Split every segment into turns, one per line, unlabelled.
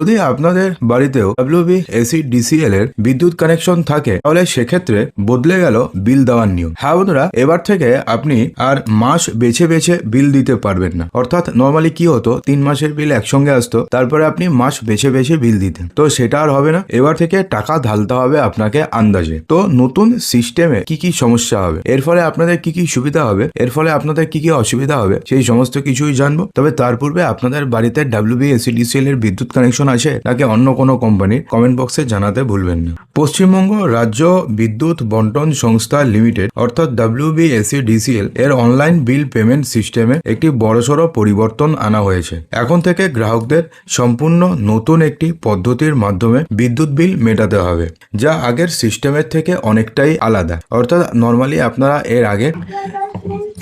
যদি আপনাদের বাড়িতেও ডাব্লিউবি এসি ডিসিএল এর বিদ্যুৎ কানেকশন থাকে, তাহলে সেক্ষেত্রে বদলে গেল বিল দেওয়ার নিয়ম। হ্যাঁ বন্ধুরা, এবার থেকে আপনি আর মাস বেছে বেছে বিল দিতে পারবেন না। অর্থাৎ নর্মালি কি হতো, তিন মাসের বিল একসঙ্গে আসতো, তারপরে আপনি মাস বেছে বেছে বিল দিতেন। তো সেটা আর হবে না। এবার থেকে টাকা ঢালতে হবে আপনাকে আন্দাজে। তো নতুন সিস্টেমে কি কি সমস্যা হবে? এর ফলে আপনাদের কি কি সুবিধা হবে? এর ফলে আপনাদের কি কি অসুবিধা হবে? সেই সমস্ত কিছুই জানব। তবে তার পূর্বে আপনাদের বাড়িতে ডাব্লিউবি এসি ডিসিএল এর বিদ্যুৎ কানেকশন আছে নাকি অন্য কোনো কোম্পানির কমেন্ট বক্সে জানাতে ভুলবেন না। পশ্চিমবঙ্গ রাজ্য বিদ্যুৎ বন্টন সংস্থা লিমিটেড, অর্থাৎ ডাব্লিউবি এসিডিসিএল এর অনলাইন বিল পেমেন্ট সিস্টেমে একটি বড়সড় পরিবর্তন আনা হয়েছে। এখন থেকে গ্রাহকদের সম্পূর্ণ নতুন একটি পদ্ধতির মাধ্যমে বিদ্যুৎ বিল মেটাতে হবে, যা আগের সিস্টেমের থেকে অনেকটাই আলাদা। অর্থাৎ নর্মালি আপনারা এর আগে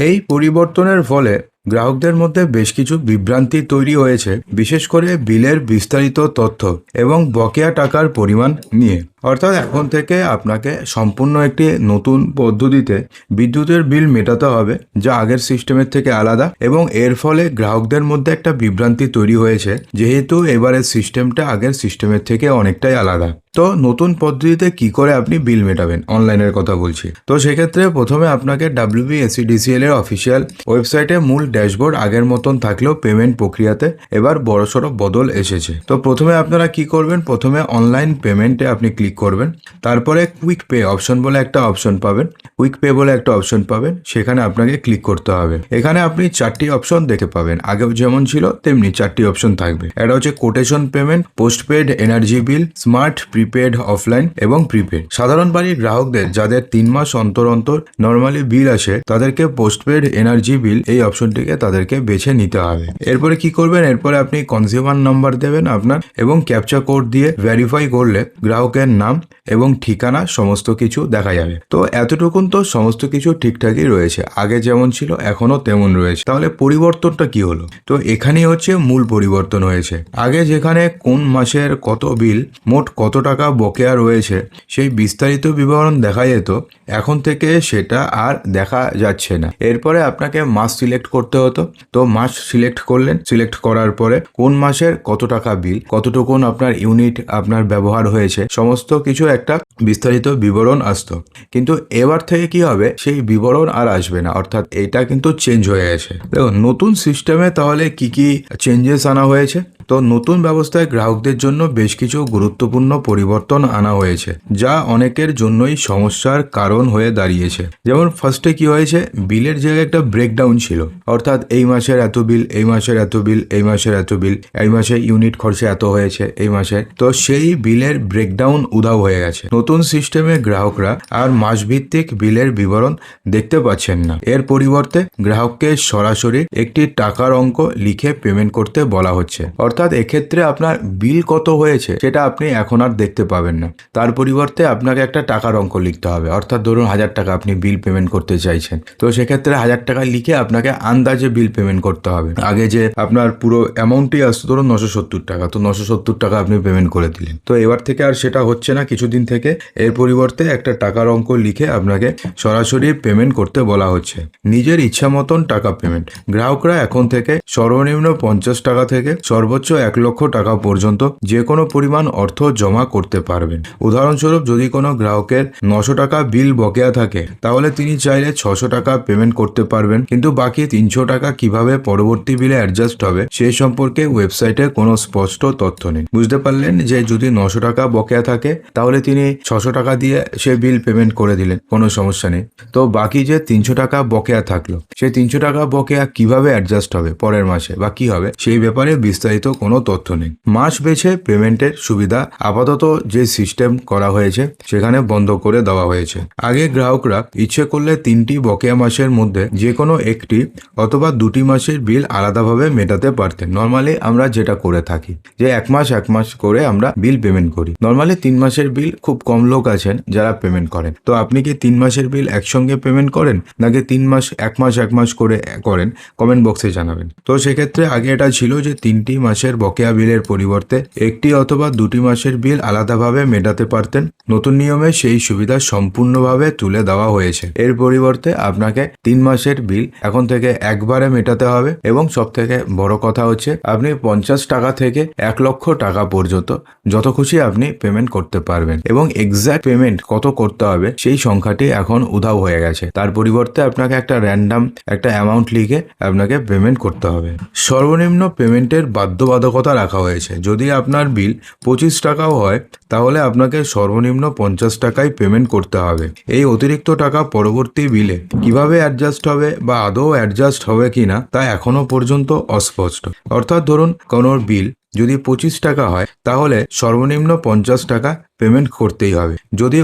এই পরিবর্তনের ফলে গ্রাহকদের মধ্যে বেশ কিছু বিভ্রান্তি তৈরি হয়েছে, বিশেষ করে বিলের বিস্তারিত তথ্য এবং বকেয়া টাকার পরিমাণ নিয়ে। অর্থাৎ এখন থেকে আপনাকে সম্পূর্ণ একটি নতুন পদ্ধতিতে বিদ্যুতের বিল মেটাতে হবে, যা আগের সিস্টেমের থেকে আলাদা এবং এর ফলে গ্রাহকদের মধ্যে একটা বিভ্রান্তি তৈরি হয়েছে, যেহেতু এবারের সিস্টেমটা আগের সিস্টেমের থেকে অনেকটাই আলাদা। তো নতুন পদ্ধতিতে কি করে আপনি বিল মেটাবেন? অনলাইনের কথা বলছি। তো সেক্ষেত্রে প্রথমে আপনাকে ডাব্লিউবি এসিডিসিএল এর অফিসিয়াল ওয়েবসাইটে মূল ড্যাশবোর্ড আগের মতন থাকলেও পেমেন্ট প্রক্রিয়াতে এবার বড়সড় বদল এসেছে। তো প্রথমে আপনারা কি করবেন? প্রথমে অনলাইন পেমেন্টে আপনি ক্লিক করবেন। তারপরে কুইক পে অপশন বলে একটা অপশন পাবেন। কুইক পে বলে একটা অপশন পাবেন। সেখানে আপনাকে ক্লিক করতে হবে। এখানে আপনি চারটি অপশন দেখতে পাবেন। আগে যেমন ছিল, তেমনি চারটি অপশন থাকবে। এটা হচ্ছে quotation payment postpaid energy bill smart prepaid offline এবং প্রিপেড সাধারণ বাড়ির গ্রাহকদের, যাদের তিন মাস অন্তর অন্তর নর্মালি বিল আসে, তাদেরকে পোস্টপেড এনার্জি বিল এই অপশনটিকে তাদেরকে বেছে নিতে হবে। এরপরে কি করবেন? এরপরে আপনি কনজিউমার নাম্বার দেবেন আপনার এবং ক্যাপচা কোড দিয়ে ভেরিফাই করলে গ্রাহকের নাম এবং ঠিকানা সমস্ত কিছু দেখা যাবে। তো এতটুকুন তো সমস্ত কিছু ঠিকঠাকই রয়েছে। আগে যেমন ছিল এখনও তেমন রয়েছে। তাহলে পরিবর্তনটা কি হলো? তো এখানেই হচ্ছে মূল পরিবর্তন হয়েছে। আগে যেখানে কোন মাসের কত বিল মোট কত বকেয়া রয়েছে। সেই বিস্তারিত বিবরণ দেখা যেত, এখন থেকে সেটা আর দেখা যাচ্ছে না। এরপরে আপনাকে মাস সিলেক্ট করতে হতো। তো মাস সিলেক্ট করলেন, সিলেক্ট করার পরে কোন মাসের কত টাকা বিল, কতটুকুন আপনার ইউনিট আপনার ব্যবহার হয়েছে, সমস্ত কিছু একটা বিস্তারিত বিবরণ আসতো। কিন্তু এবার থেকে কি হবে, সেই বিবরণ আর আসবে না, অর্থাৎ এটা কিন্তু চেঞ্জ হয়ে গেছে। দেখুন, নতুন সিস্টেমে তাহলে কি কি চেঞ্জেস আনা হয়েছে? তো নতুন ব্যবস্থায় গ্রাহকদের জন্য বেশ কিছু গুরুত্বপূর্ণ পরিবর্তন আনা হয়েছে, যা অনেকের জন্যই সমস্যার কারণ হয়ে দাঁড়িয়েছে। যেমন ফার্স্টে কি হয়েছে? বিলের জায়গায় একটা ব্রেকডাউন ছিল। অর্থাৎ এই মাসের এত বিল, এই মাসের এত বিল, এই মাসের এত বিল, এই মাসে ইউনিট খরচা এত হয়েছে, এই মাসে। তো সেই বিলের ব্রেকডাউন উধাও হয়ে গেছে। নতুন সিস্টেমে গ্রাহকরা আর মাসভিত্তিক বিলের বিবরণ দেখতে পাচ্ছেন না। এর পরিবর্তে গ্রাহককে সরাসরি একটি টাকার অঙ্ক লিখে পেমেন্ট করতে বলা হচ্ছে। অর্থাৎ এক্ষেত্রে আপনার বিল কত হয়েছে সেটা আপনি এখন আর দেখতে পাবেন না। তার পরিবর্তে আপনাকে একটা টাকার অঙ্ক লিখতে হবে। অর্থাৎ ধরুন হাজার টাকা আপনি বিল পেমেন্ট করতে চাইছেন। তো সেক্ষেত্রে হাজার টাকা লিখে আপনাকে আন্দাজে বিল পেমেন্ট করতে হবে। আগে যে আপনার পুরো অ্যামাউন্টই আসতো, ধরুন নশো সত্তর টাকা, তো নশো সত্তর টাকা আপনি পেমেন্ট করে দিলেন। তো এবার থেকে আর সেটা হচ্ছে না, কিছুদিন থেকে এর পরিবর্তে একটা টাকার অঙ্ক লিখে আপনাকে সরাসরি পেমেন্ট করতে বলা হচ্ছে। নিজের ইচ্ছা মতন টাকা পেমেন্ট গ্রাহকরা এখন থেকে সর্বনিম্ন পঞ্চাশ টাকা থেকে সর্বোচ্চ এক লক্ষ টাকা পর্যন্ত যে কোনো পরিমাণ অর্থ জমা করতে পারবেন। উদাহরণস্বরূপ, যদি কোনো গ্রাহকের নশো টাকা বিল বকেয়া থাকে, তাহলে তিনি চাইলে ছশো টাকা পেমেন্ট করতে পারবেন। কিন্তু বাকি তিনশো টাকা কীভাবে পরবর্তী বিলে অ্যাডজাস্ট হবে, সে সম্পর্কে ওয়েবসাইটে কোনো স্পষ্ট তথ্য নেই। বুঝতে পারলেন যে যদি নশো টাকা বকেয়া থাকে, তাহলে তিনি ছশো টাকা দিয়ে সে বিল পেমেন্ট করে দিলেন। কোনো সমস্যা নেই। তো বাকি যে তিনশো টাকা বকেয়া থাকল সেই তিনশো টাকা বকেয়া কীভাবে অ্যাডজাস্ট হবে পরের মাসে বা কি হবে, সেই ব্যাপারে বিস্তারিত কোনো তথ্য নেই। মাস বেছে পেমেন্টের সুবিধা আপাতত যে সিস্টেম করা হয়েছে, সেখানে বন্ধ করে দেওয়া হয়েছে। আগে গ্রাহকরা ইচ্ছে করলে তিনটি বকেয়া মাসের মধ্যে যে কোনো একটি অথবা দুটি মাসের বিল আলাদাভাবে মেটাতে পারতেন। নর্মালি আমরা যেটা করে থাকি, যে এক মাস এক মাস করে আমরা বিল পেমেন্ট করি। নর্মালি তিন মাসের বিল খুব কম লোক আছেন যারা পেমেন্ট করেন। তো আপনি কি তিন মাসের বিল একসঙ্গে পেমেন্ট করেন, নাকি তিন মাস, এক মাস এক মাস করে করেন? কমেন্ট বক্সে জানাবেন। তো সেক্ষেত্রে আগে এটা ছিল যে তিনটি মাসের মাসের বকেয়া বিলের পরিবর্তে একটি অথবা দুটি মাসের বিল আলাদাভাবে মেটাতে পারতেন। নতুন নিয়মে সেই সুবিধা সম্পূর্ণভাবে তুলে দেওয়া হয়েছে। এর পরিবর্তে আপনাকে তিন মাসের বিল এখন থেকে একবারে মেটাতে হবে এবং সব থেকে বড় কথা হচ্ছে, আপনি পঞ্চাশ টাকা থেকে এক লক্ষ টাকা পর্যন্ত যত খুশি আপনি পেমেন্ট করতে পারবেন এবং এক্সাক্ট পেমেন্ট কত করতে হবে সেই সংখ্যাটি এখন উধাও হয়ে গেছে। তার পরিবর্তে আপনাকে একটা র্যান্ডাম একটা অ্যামাউন্ট লিখে আপনাকে পেমেন্ট করতে হবে। সর্বনিম্ন পেমেন্টের বাধ্যবাধকতা রাখা হয়েছে। যদি আপনার বিল পঁচিশ টাকাও হয়, তাহলে আপনাকে সর্বনিম্ন পঞ্চাশ টাকায় পেমেন্ট করতে হবে। এই অতিরিক্ত টাকা পরবর্তী বিলে কীভাবে অ্যাডজাস্ট হবে বা আদৌ অ্যাডজাস্ট হবে কিনা, তা এখনও পর্যন্ত অস্পষ্ট। অর্থাৎ ধরুন কোনো বিল যদি পঁচিশ টাকা হয়, তাহলে সর্বনিম্ন পঞ্চাশ টাকা পেমেন্ট করতেই হবে। যদি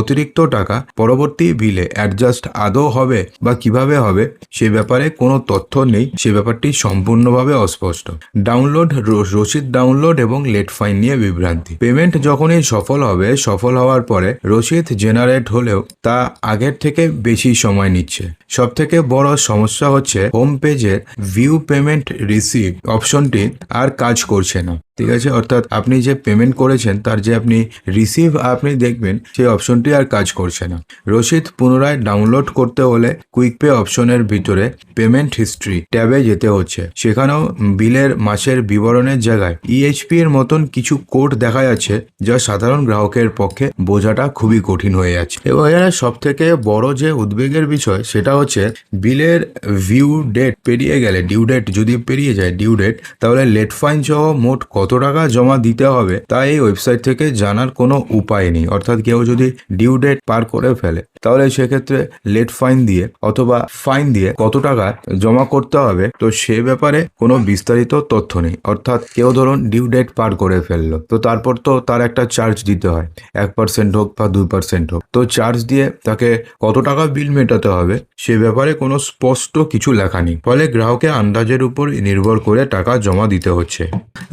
অতিরিক্ত টাকা পরবর্তী বিলে অ্যাডজাস্ট আদৌ হবে বা কীভাবে হবে, সে ব্যাপারে কোনো তথ্য নেই। সে ব্যাপারটি সম্পূর্ণভাবে অস্পষ্ট। ডাউনলোড রসিদ ডাউনলোড এবং লেট ফাইন নিয়ে বিভ্রান্তি। পেমেন্ট যখনই সফল হবে, সফল হওয়ার পরে রসিদ জেনারেট হলেও তা আগের থেকে বেশি সময় নিচ্ছে। সব থেকে বড় সমস্যা হচ্ছে হোম পেজে ভিউ পেমেন্ট রিসিভ অপশনটি আর কাজ করছে না। ঠিক আছে? অর্থাৎ আপনি যে পেমেন্ট করেছেন, তার যে আপনি রিসিভ আপনি দেখবেন, সেই অপশনটি আর কাজ করছে না। রসিদ পুনরায় ডাউনলোড করতে হলে কুইক পে অপশনের ভিতরে পেমেন্ট হিস্ট্রি ট্যাবে যেতে হচ্ছে। সেখানেও বিলের মাসের বিবরণের জায়গায় ইএইচপি এর মতন কিছু কোড দেখা যাচ্ছে, যা সাধারণ গ্রাহকের পক্ষে বোঝাটা খুবই কঠিন হয়ে যাচ্ছে। এবং এখানে সব থেকে বড় যে উদ্বেগের বিষয়, সেটা হচ্ছে বিলের ভিউ ডেট পেরিয়ে গেলে ডিউ ডেট যদি পেরিয়ে যায় ডিউ ডেট তাহলে লেট ফাইন সহ মোট কত টাকা জমা দিতে হবে তা এই ওয়েবসাইট থেকে জানার কোনো উপায় নেই। অর্থাৎ কেউ যদি ডিউ ডেট পার করে ফেলে, তাহলে সেক্ষেত্রে লেট ফাইন দিয়ে অথবা ফাইন দিয়ে কত টাকা জমা করতে হবে, তো সে ব্যাপারে কোনো বিস্তারিত তথ্য নেই। অর্থাৎ কেউ ধরুন ডিউ ডেট পার করে ফেলল, তো তারপর তো তার একটা চার্জ দিতে হয়। এক পার্সেন্ট হোক বা দুই পার্সেন্ট হোক, তো চার্জ দিয়ে তাকে কত টাকা বিল মেটাতে হবে, সে ব্যাপারে কোনো স্পষ্ট কিছু লেখা নেই। ফলে গ্রাহকের আন্দাজের উপর নির্ভর করে টাকা জমা দিতে হচ্ছে।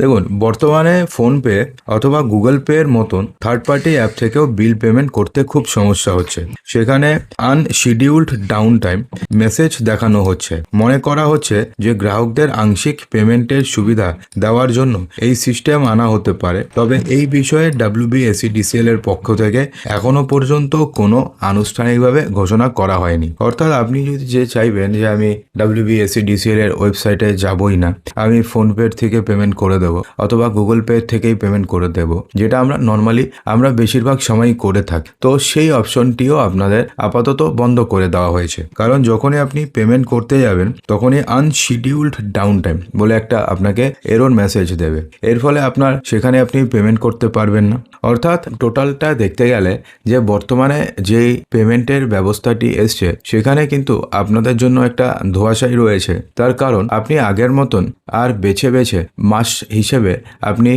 দেখুন বর্তমানে ফোনপে অথবা গুগল পে এর মতন থার্ড পার্টি অ্যাপ থেকেও বিল পেমেন্ট করতে খুব সমস্যা হচ্ছে। সেখানে আনশিডিউলড ডাউন টাইম মেসেজ দেখানো হচ্ছে। মনে করা হচ্ছে যে গ্রাহকদের আংশিক পেমেন্টের সুবিধা দেওয়ার জন্য এই সিস্টেম আনা হতে পারে। তবে এই বিষয়ে ডাব্লিউবিএসিডিসিএল এর পক্ষ থেকে এখনও পর্যন্ত কোনো আনুষ্ঠানিকভাবে ঘোষণা করা হয়নি। অর্থাৎ আপনি যদি যে চাইবেন যে আমি ডাব্লিউবিএসিডিসিএল এর ওয়েবসাইটে যাবই না, আমি ফোনপে থেকে পেমেন্ট করে দেবো। অথবা গুগল পে থেকেই পেমেন্ট করে দেব, যেটা আমরা নর্মালি আমরা বেশিরভাগ সময়ই করে থাকি। তো সেই অপশনটিও আপনাদের আপাতত বন্ধ করে দেওয়া হয়েছে। কারণ যখনই আপনি পেমেন্ট করতে যাবেন, তখনই আনশিডিউলড ডাউন টাইম বলে একটা আপনাকে এরোর মেসেজ দেবে। এর ফলে আপনার সেখানে আপনি পেমেন্ট করতে পারবেন না। অর্থাৎ টোটালটা দেখতে গেলে যে বর্তমানে যেই পেমেন্টের ব্যবস্থাটি এসছে, সেখানে কিন্তু আপনাদের জন্য একটা ধোয়াশাই রয়েছে। তার কারণ আপনি আগের মতন আর বেছে বেছে মাস হিসেবে আপনি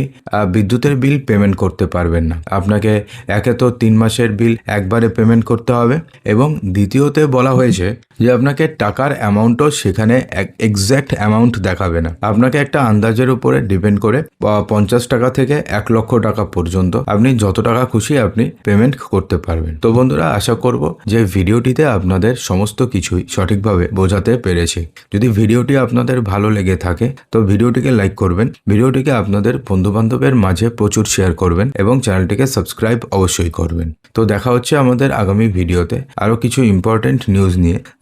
বিদ্যুতের বিল পেমেন্ট করতে পারবেন না। আপনাকে একে তো তিন মাসের বিল একবারে পেমেন্ট করতে হবে এবং দ্বিতীয়তে বলা হয়েছে যে আপনাকে টাকার অ্যামাউন্টও সেখানে এক্স্যাক্ট অ্যামাউন্ট দেখাবে না। আপনাকে একটা আন্দাজের উপরে ডিপেন্ড করে পঞ্চাশ টাকা থেকে এক লক্ষ টাকা পর্যন্ত আপনি যত টাকা খুশি আপনি পেমেন্ট করতে পারবেন। তো বন্ধুরা, আশা করব যে ভিডিওটিতে আপনাদের সমস্ত কিছুই সঠিকভাবে বোঝাতে পেরেছি। যদি ভিডিওটি আপনাদের ভালো লেগে থাকে, তো ভিডিওটিকে লাইক করবেন, ভিডিওটিকে আপনাদের বন্ধু বান্ধবের মাঝে প্রচুর শেয়ার করবেন এবং চ্যানেলটিকে সাবস্ক্রাইব অবশ্যই করবেন। তো দেখা হচ্ছে আমাদের আগামী ভিডিওতে আরও কিছু ইম্পর্টেন্ট নিউজ নিয়ে।